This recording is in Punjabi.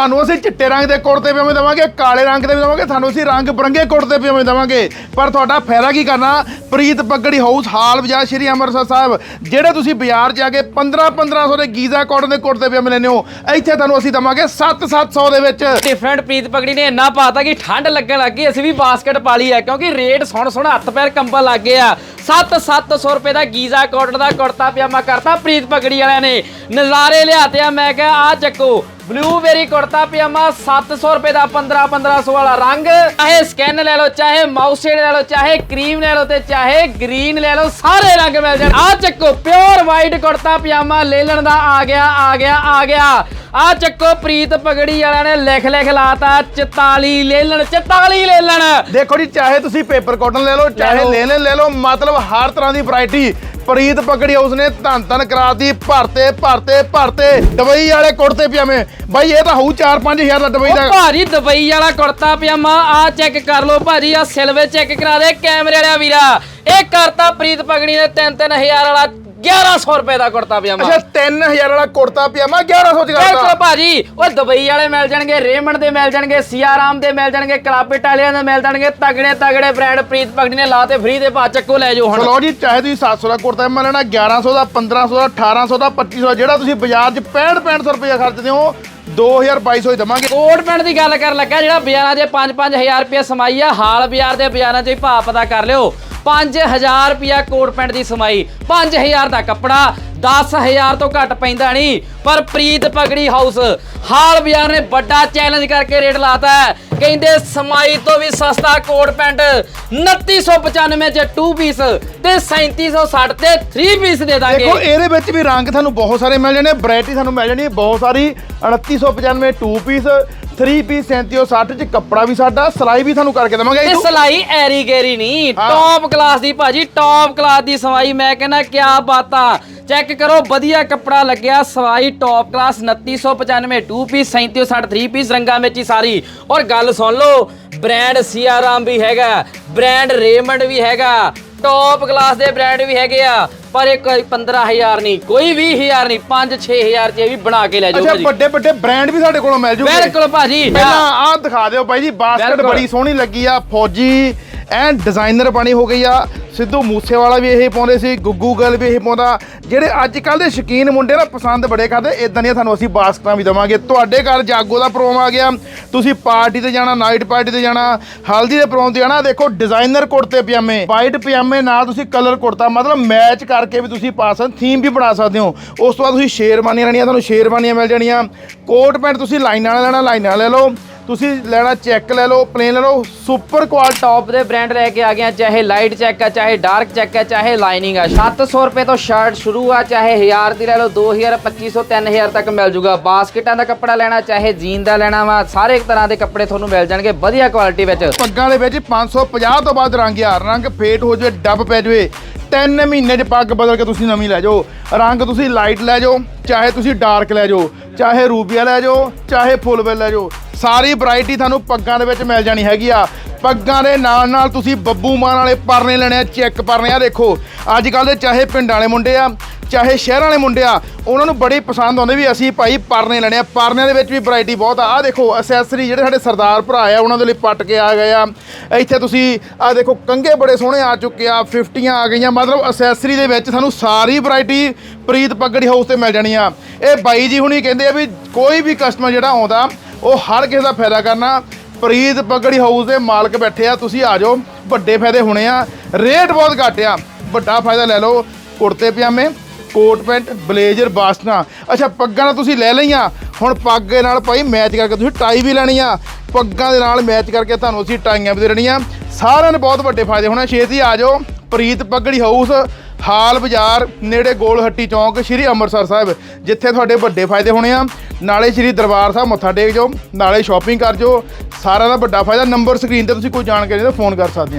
ਤੁਹਾਨੂੰ ਅਸੀਂ ਚਿੱਟੇ ਰੰਗ ਦੇ ਕੁੜਤੇ ਪਜਾਮੇ ਦੇਵਾਂਗੇ, ਕਾਲੇ ਰੰਗ ਦੇ ਵੀ ਦੇਵਾਂਗੇ, ਤੁਹਾਨੂੰ ਅਸੀਂ ਰੰਗ ਬਰੰਗੇ ਕੁੜਤੇ ਪਜਾਮੇ ਦੇਵਾਂਗੇ। ਪਰ ਤੁਹਾਡਾ ਫਾਇਦਾ ਕੀ ਕਰਨਾ? ਪ੍ਰੀਤ ਪੱਗੜੀ ਹਾਊਸ ਹਾਲ ਬਾਜ਼ਾਰ ਸ਼੍ਰੀ ਅੰਮ੍ਰਿਤਸਰ ਸਾਹਿਬ, ਜਿਹੜੇ ਤੁਸੀਂ ਬਾਜ਼ਾਰ ਜਾ ਕੇ 15 1500 ਦੇ ਗੀਜ਼ਾ ਕਾਟਨ ਦੇ ਕੁੜਤੇ ਪਜਾਮੇ ਲੈਣੇ ਹੋ, ਇੱਥੇ ਤੁਹਾਨੂੰ ਅਸੀਂ ਦੇਵਾਂਗੇ 7 700 ਦੇ ਵਿੱਚ। ਡਿਫਰੈਂਟ ਪ੍ਰੀਤ ਪੱਗੜੀ ਨੇ ਇੰਨਾ ਪਾਤਾ ਕਿ ਠੰਡ ਲੱਗਣ ਲੱਗੀ ਅਸੀਂ ਵੀ ਬਾਸਕਟ ਪਾ ਲਈ ਹੈ ਕਿਉਂਕਿ ਰੇਟ ਸੁਣ ਸੁਣ ਹੱਥ ਪੈਰ ਕੰਬਣ ਲੱਗ ਗਏ ਆ। 7-700 ਰੁਪਏ ਦਾ ਗੀਜ਼ਾ ਕਾਟਨ ਦਾ ਕੁੜਤਾ ਪਜਾਮਾ ਕਰਤਾ ਪ੍ਰੀਤ ਪਗੜੀ ਵਾਲਿਆਂ ਨੇ। ਨਜ਼ਾਰੇ ਲਿਆਤੇ ਆ, ਮੈਂ ਕਿਹਾ ਆ ਚੱਕੋ ਬਲੂਬੇਰੀ ਕੁੜਤਾ ਪਜਾਮਾ 700 ਰੁਪਏ ਦਾ 15 1500 ਵਾਲਾ ਰੰਗ। ਚਾਹੇ ਸਕਿਨ ਲੈ ਲਓ ਚਾਹੇ ਮਾਊਸ ਸ਼ੇਡ ਲੈ ਲਓ ਚਾਹੇ ਕਰੀਮ ਲੈ ਲਓ ਤੇ ਚਾਹੇ ਗ੍ਰੀਨ ਲੈ ਲਓ ਸਾਰੇ ਰੰਗ ਮਿਲ ਜਾਣ। ਆ ਚੱਕੋ ਪਿਓਰ ਵਾਈਟ ਕੁੜਤਾ ਪਜਾਮਾ ਲੇਲਣ ਦਾ ਆ ਗਿਆ ਆ ਗਿਆ ਆ ਗਿਆ। ਆ ਚੱਕੋ ਪ੍ਰੀਤ ਪਗੜੀ ਵਾਲਿਆਂ ਨੇ ਲਿਖ ਲਿਖ ਲਾਤਾ 44 ਲੇਲਣ 44 ਲੇਲਣ। ਦੇਖੋ ਜੀ ਚਾਹੇ ਤੁਸੀਂ ਪੇਪਰ ਕਾਟਨ ਲੈ ਲਓ ਚਾਹੇ। ਲੈਣੇ ਲੈ ਲਓ ਮਤਲਬ ਹਰ ਤਰ੍ਹਾਂ ਦੀ ਵੈਰਾਈਟੀ ਪ੍ਰੀਤ ਪਕੜੀ ਹਾਊਸ ਨੇ ਧੰਨ ਧੰਨ ਕਰਾਤੀ ਭਰਤੇ ਭਰਤੇ ਭਰਤੇ। ਦਵਾਈ ਵਾਲੇ ਕੁੜਤੇ ਪਜਾਮੇ। ਬਾਈ ਇਹ ਤਾਂ ਹੋਊ 4-5000 ਦਾ ਦਵਾਈ ਉਹ ਦਾ। ਭਾਜੀ ਦੁਬਈ ਵਾਲਾ ਕੁੜਤਾ ਪਜਾਮਾ ਆ ਚੈੱਕ ਕਰ ਲਓ ਭਾਜੀ ਆ ਸਿਲਵੇ ਚੈੱਕ ਕਰਾ ਦੇ ਕੈਮਰੇ ਵਾਲਿਆ ਵੀਰਾ। ਇਹ ਕਰਤਾ ਪ੍ਰੀਤ ਪਗੜੀ ਨੇ 3-3000 ਵਾਲਾ 1100 ਰੁਪਏ ਦਾ ਕੁੜਤਾ ਪਜਾਮਾ। ਅੱਛਾ 3000 ਵਾਲਾ ਕੁੜਤਾ ਪਜਾਮਾ 1100 ਚ ਬਿਲਕੁਲ ਕਰਤਾ ਭਾਜੀ ਉਹ ਦੁਬਈ ਵਾਲੇ ਮਿਲ ਜਾਣਗੇ ਰੇਮੰਡ ਦੇ ਮਿਲ ਜਾਣਗੇ ਸੀਆਰਾਮ ਦੇ ਮਿਲ ਜਾਣਗੇ ਕਲਾਪਿਟ ਵਾਲਿਆਂ ਦੇ ਮਿਲ ਜਾਣਗੇ ਤਗੜੇ ਤਗੜੇ ਬ੍ਰਾਂਡ ਪ੍ਰੀਤ ਪਗੜੀ ਨੇ ਲਾਤੇ ਫ੍ਰੀ ਦੇ ਪਾ ਚੱਕੋ ਲੈ ਜਾਓ ਹੁਣ। ਚਲੋ ਜੀ ਚਾਹੇ ਤੁਸੀਂ 700 ਦਾ ਕੁੜਤਾ ਪਜਾਮਾ ਲੈਣਾ 1100 ਦਾ 1500 ਦਾ 1800 ਦਾ 2500 ਜਿਹੜਾ ਤੁਸੀਂ ਬਾਜ਼ਾਰ 'ਚ 65 6500 ਰੁਪਏ ਖਰਚਦੇ ਹੋ 2000 2200 ਹੀ ਦਵਾਂਗੇ। ਕੋਟ ਪੈਂਟ ਦੀ ਗੱਲ ਕਰਨ ਲੱਗਾ ਜਿਹੜਾ ਬਾਜ਼ਾਰਾਂ 'ਚ 5-5000 ਰੁਪਏ ਸਮਾਈ ਆ ਹਾਲ ਬਾਜ਼ਾਰ ਦੇ ਬਾਜ਼ਾਰਾਂ 'ਚ ਹੀ ਭਾਅ ਪਤਾ ਕਰ ਲਿਓ। 5000 ਰੁਪਿਆ ਕੋਟ ਪੈਂਟ ਦੀ ਸਮਾਈ। 5000 ਦਾ ਕੱਪੜਾ 10000 ਤੋਂ ਘੱਟ ਪੈਂਦਾ ਨਹੀਂ। ਪਰ ਪ੍ਰੀਤ ਪਗੜੀ ਹਾਊਸ, ਹਾਲ ਬਾਜ਼ਾਰ ਨੇ ਵੱਡਾ ਚੈਲੰਜ ਕਰਕੇ ਰੇਟ ਲਾਤਾ ਹੈ। ਕਹਿੰਦੇ ਸਮਾਈ ਤੋਂ ਵੀ ਸਸਤਾ ਕੋਟ ਪੈਂਟ 2995 ਚ 2 ਪੀਸ ਤੇ 3760 ਤੇ 3 ਪੀਸ ਦੇ ਦਾਂਗੇ। ਦੇਖੋ, ਇਹਦੇ ਵਿੱਚ ਵੀ ਰੰਗ ਤੁਹਾਨੂੰ ਬਹੁਤ ਸਾਰੇ ਮਿਲ ਜਾਣੇ ਵੈਰਾਈਟੀ ਤੁਹਾਨੂੰ ਮਿਲ ਜਾਣੀ, ਬਹੁਤ ਸਾਰੀ 2995 2 ਪੀਸ 3 ਪੀਸ 3760 ਚ ਕੱਪੜਾ ਵੀ ਸਾਡਾ ਸਿਲਾਈ ਵੀ ਤੁਹਾਨੂੰ ਕਰਕੇ ਦੇਵਾਂਗੇ ਤੇ ਸਲਾਈ ਐਰੀ ਗੇਰੀ ਨਹੀਂ ਹਾਂ। ਟੌਪ ਕਲਾਸ ਦੀ ਭਾਜੀ ਟੌਪ ਕਲਾਸ ਦੀ ਸਵਾਈ ਮੈਂ ਕਹਿੰਦਾ ਕਿਆ ਬਾਤਾਂ ਚੈੱਕ ਕਰੋ ਵਧੀਆ ਕੱਪੜਾ ਲੱਗਿਆ ਸਵਾਈ ਟੌਪ ਕਲਾਸ 2995 2 ਪੀਸ 3760 3 ਪੀਸ ਰੰਗਾਂ ਵਿੱਚ ਹੀ ਸਾਰੀ। ਔਰ ਗੱਲ ਸੁਣ ਲਓ ਬ੍ਰਾਂਡ ਸੀਆਰਾਮ ਵੀ ਹੈਗਾ ਬ੍ਰਾਂਡ ਰੇਮੰਡ ਵੀ ਹੈਗਾ। ਟੌਪ ਕਲਾਸ ਦੇ ਬ੍ਰਾਂਡ ਵੀ ਹੈਗੇ ਆ ਪਰ ਇਹ ਕੋਈ 15000 ਨਹੀਂ ਕੋਈ 20000 ਨਹੀਂ 5-6000 ਚ ਇਹ ਵੀ ਬਣਾ ਕੇ ਲੈ ਜਾਓ ਅੱਛਾ ਭਾਜੀ। ਵੱਡੇ ਵੱਡੇ ਬ੍ਰਾਂਡ ਵੀ ਸਾਡੇ ਕੋਲੋਂ ਮਿਲ ਜੂਗੇ। ਬਿਲਕੁਲ ਭਾਜੀ ਪਹਿਲਾਂ ਆਹ ਦਿਖਾ ਦਿਓ ਬਾਈ ਜੀ ਬਾਸਕਟ ਬਿਲਕੁਲ। ਬੜੀ ਸੋਹਣੀ ਲੱਗੀ ਆ ਫੌਜੀ ਐਂ ਡਿਜ਼ਾਈਨਰ ਬਣੀ ਹੋ ਗਈ ਆ। ਸਿੱਧੂ ਮੂਸੇਵਾਲਾ ਵੀ ਇਹ ਪਾਉਂਦੇ ਸੀ, ਗੁੱਗੂ ਗਲ ਵੀ ਇਹ ਪਾਉਂਦਾ। ਜਿਹੜੇ ਅੱਜ ਕੱਲ ਦੇ ਸ਼ਕੀਨ ਮੁੰਡੇ ਨਾ ਪਸੰਦ ਬੜੇ ਕਰਦੇ ਇਦਾਂ ਦੀਆਂ ਤੁਹਾਨੂੰ ਅਸੀਂ ਬਾਸਕਟਾਂ ਵੀ ਦਵਾਂਗੇ। ਤੁਹਾਡੇ ਘਰ ਜਾਗੋ ਦਾ ਪ੍ਰੋਗਰਾਮ ਆ ਗਿਆ। ਤੁਸੀਂ ਪਾਰਟੀ ਤੇ ਜਾਣਾ, ਨਾਈਟ ਪਾਰਟੀ ਤੇ ਜਾਣਾ, ਹਲਦੀ ਦੇ ਪ੍ਰੋਗਰਾਮ ਤੇ ਜਾਣਾ। ਦੇਖੋ ਡਿਜ਼ਾਈਨਰ ਕੁੜਤੇ ਪਜਾਮੇ ਵਾਈਟ ਪਜਾਮੇ, ਨਾਲ ਤੁਸੀਂ ਕਲਰ ਕੁੜਤਾ, ਮਤਲਬ ਮੈਚ ਕਰਕੇ ਵੀ ਤੁਸੀਂ ਪਾ ਸਕਦੇ ਥੀਮ ਵੀ ਬਣਾ ਸਕਦੇ ਹੋ। ਉਸ ਤੋਂ ਬਾਅਦ ਤੁਸੀਂ ਸ਼ੇਰਵਾਨੀਆਂ ਲੈਣੀਆਂ, ਤੁਹਾਨੂੰ ਸ਼ੇਰਵਾਨੀਆਂ ਮਿਲ ਜਾਣੀਆਂ। ਕੋਟ ਪੈਂਟ ਤੁਸੀਂ ਲਾਈਨਾਂ ਵਾਲਾ ਲੈਣਾ, ਲਾਈਨਾਂ ਵਾਲਾ ਲੈ ਲਓ। ਤੁਸੀਂ ਲੈਣਾ ਚੈੱਕ ਲੈ ਲਓ ਪਲੇਨ ਲੈ ਲਓ ਸੁਪਰ ਕੁਆਲਿਟੀ ਟੌਪ ਦੇ ਬ੍ਰਾਂਡ ਲੈ ਕੇ ਆ ਗਏ ਆ ਚਾਹੇ ਲਾਈਟ ਚੈੱਕ ਹੈ ਚਾਹੇ ਡਾਰਕ ਚੈੱਕ ਹੈ ਚਾਹੇ ਲਾਈਨਿੰਗ ਹੈ 700 ਰੁਪਏ ਤੋਂ ਸ਼ਰਟ ਸ਼ੁਰੂ ਆ ਚਾਹੇ 1000 ਦੀ ਲੈ ਲਓ 2000 2500 3000 ਤੱਕ ਮਿਲ ਜੂਗਾ। ਬਾਸਕਟਾਂ ਦਾ ਕੱਪੜਾ ਲੈਣਾ ਚਾਹੇ ਜੀਨ ਦਾ ਲੈਣਾ ਵਾ ਸਾਰੇ ਤਰ੍ਹਾਂ ਦੇ ਕੱਪੜੇ ਤੁਹਾਨੂੰ ਮਿਲ ਜਾਣਗੇ ਵਧੀਆ ਕੁਆਲਿਟੀ ਵਿੱਚ। ਪੱਗਾਂ ਦੇ ਵਿੱਚ 550 ਤੋਂ ਬਾਅਦ ਰੰਗ ਆ ਰੰਗ ਫੇਟ ਹੋ ਜਾਵੇ ਡੱਬ ਪੈ ਜਾਵੇ ਤਿੰਨ ਮਹੀਨੇ 'ਚ ਪੱਗ ਬਦਲ ਕੇ ਤੁਸੀਂ ਨਵੀਂ ਲੈ ਜਾਓ। ਰੰਗ ਤੁਸੀਂ ਲਾਈਟ ਲੈ ਜਾਓ ਚਾਹੇ ਤੁਸੀਂ ਡਾਰਕ ਲੈ ਜਾਓ ਚਾਹੇ ਰੂਬੀਆ ਲੈ ਜਾਓ ਚਾਹੇ ਫੁੱਲ ਵੇ ਲੈ ਜਾਓ। ਸਾਰੀ ਵੈਰਾਈਟੀ ਤੁਹਾਨੂੰ ਪੱਗਾਂ ਦੇ ਵਿੱਚ ਮਿਲ ਜਾਣੀ ਹੈਗੀ ਆ। ਪੱਗਾਂ ਦੇ ਨਾਲ ਨਾਲ ਤੁਸੀਂ ਬੱਬੂ ਮਾਨ ਵਾਲੇ ਪਰਨੇ ਲੈਣੇ ਆ, ਚੈੱਕ ਪਰਨੇ ਆ। ਦੇਖੋ ਅੱਜ ਕੱਲ ਦੇ ਚਾਹੇ ਪਿੰਡਾਂ ਵਾਲੇ ਮੁੰਡੇ ਆ, ਚਾਹੇ ਸ਼ਹਿਰਾਂ ਵਾਲੇ ਮੁੰਡੇ ਆ, ਉਹਨਾਂ ਨੂੰ ਬੜੀ ਪਸੰਦ ਆਉਂਦੇ ਵੀ ਅਸੀਂ ਭਾਈ ਪਰਨੇ ਲੈਣੇ ਆ। ਪਰਨਿਆਂ ਦੇ ਵਿੱਚ ਵੀ ਵੈਰਾਈਟੀ ਬਹੁਤ ਆ। ਆ ਦੇਖੋ ਅਸੈਸਰੀ ਜਿਹੜੇ ਸਾਡੇ ਸਰਦਾਰ ਭਰਾ ਆ, ਉਹਨਾਂ ਦੇ ਲਈ ਪੱਟ ਕੇ ਆ ਗਏ ਆ। ਇੱਥੇ ਤੁਸੀਂ ਆ ਦੇਖੋ ਕੰਗੇ ਬੜੇ ਸੋਹਣੇ ਆ ਚੁੱਕੇ ਆ 50ਆਂ ਆ ਗਈਆਂ। ਮਤਲਬ ਅਸੈਸਰੀ ਦੇ ਵਿੱਚ ਸਾਨੂੰ ਸਾਰੀ ਵੈਰਾਈਟੀ ਪ੍ਰੀਤ ਪੱਗੜੀ ਹਾਊਸ ਤੇ ਮਿਲ ਜਾਣੀ ਆ। ਇਹ ਬਾਈ ਜੀ ਹੁਣੀ ਕਹਿੰਦੇ ਆ ਵੀ ਕੋਈ ਵੀ ਕਸਟਮਰ ਜਿਹੜਾ ਆਉਂਦਾ ਉਹ ਹਰ ਕਿਸੇ ਦਾ ਫਾਇਦਾ ਕਰਨਾ। ਪ੍ਰੀਤ ਪੱਗੜੀ ਹਾਊਸ ਦੇ ਮਾਲਕ ਬੈਠੇ ਆ, ਤੁਸੀਂ ਆ ਜਾਓ। ਵੱਡੇ ਫਾਇਦੇ ਹੋਣੇ ਆ। ਰੇਟ ਬਹੁਤ ਘੱਟ ਆ। ਵੱਡਾ ਫਾਇਦਾ ਲੈ ਲਓ। ਕੁੜਤੇ ਪਜਾਮੇ, ਕੋਟ ਪੈਂਟ, ਬਲੇਜ਼ਰ, ਬਾਸ਼ਨਾ। ਅੱਛਾ, ਪੱਗਾਂ ਨਾਲ ਤੁਸੀਂ ਲੈ ਲਈਆਂ। ਹੁਣ ਪੱਗ ਨਾਲ ਭਾਈ ਮੈਚ ਕਰਕੇ ਤੁਸੀਂ ਟਾਈ ਵੀ ਲੈਣੀ ਆ। ਪੱਗਾਂ ਦੇ ਨਾਲ ਮੈਚ ਕਰਕੇ ਤੁਹਾਨੂੰ ਅਸੀਂ ਟਾਈਆਂ ਵੀ ਦੇਣੀਆਂ। ਸਾਰਿਆਂ ਨੂੰ ਬਹੁਤ ਵੱਡੇ ਫਾਇਦੇ ਹੋਣੇ ਛੇਤੀ ਆ ਜਾਓ। ਪ੍ਰੀਤ ਪੱਗੜੀ ਹਾਊਸ ਹਾਲ ਬਾਜ਼ਾਰ ਨੇੜੇ ਗੋਲ ਹੱਟੀ ਚੌਂਕ ਸ਼੍ਰੀ ਅੰਮ੍ਰਿਤਸਰ ਸਾਹਿਬ, ਜਿੱਥੇ ਤੁਹਾਡੇ ਵੱਡੇ ਫਾਇਦੇ ਹੋਣੇ ਆ। ਨਾਲੇ ਸ਼੍ਰੀ ਦਰਬਾਰ ਸਾਹਿਬ ਮੱਥਾ ਟੇਕ ਜਾਓ, ਨਾਲੇ ਸ਼ਾਪਿੰਗ ਕਰ ਜਾਓ। ਸਾਰਿਆਂ ਦਾ ਵੱਡਾ ਫਾਇਦਾ ਨੰਬਰ ਸਕਰੀਨ ਤੇ ਤੁਸੀਂ ਕੋਈ ਜਾਣਕਾਰੀ ਦਾ ਫੋਨ ਕਰ ਸਕਦੇ ਆ।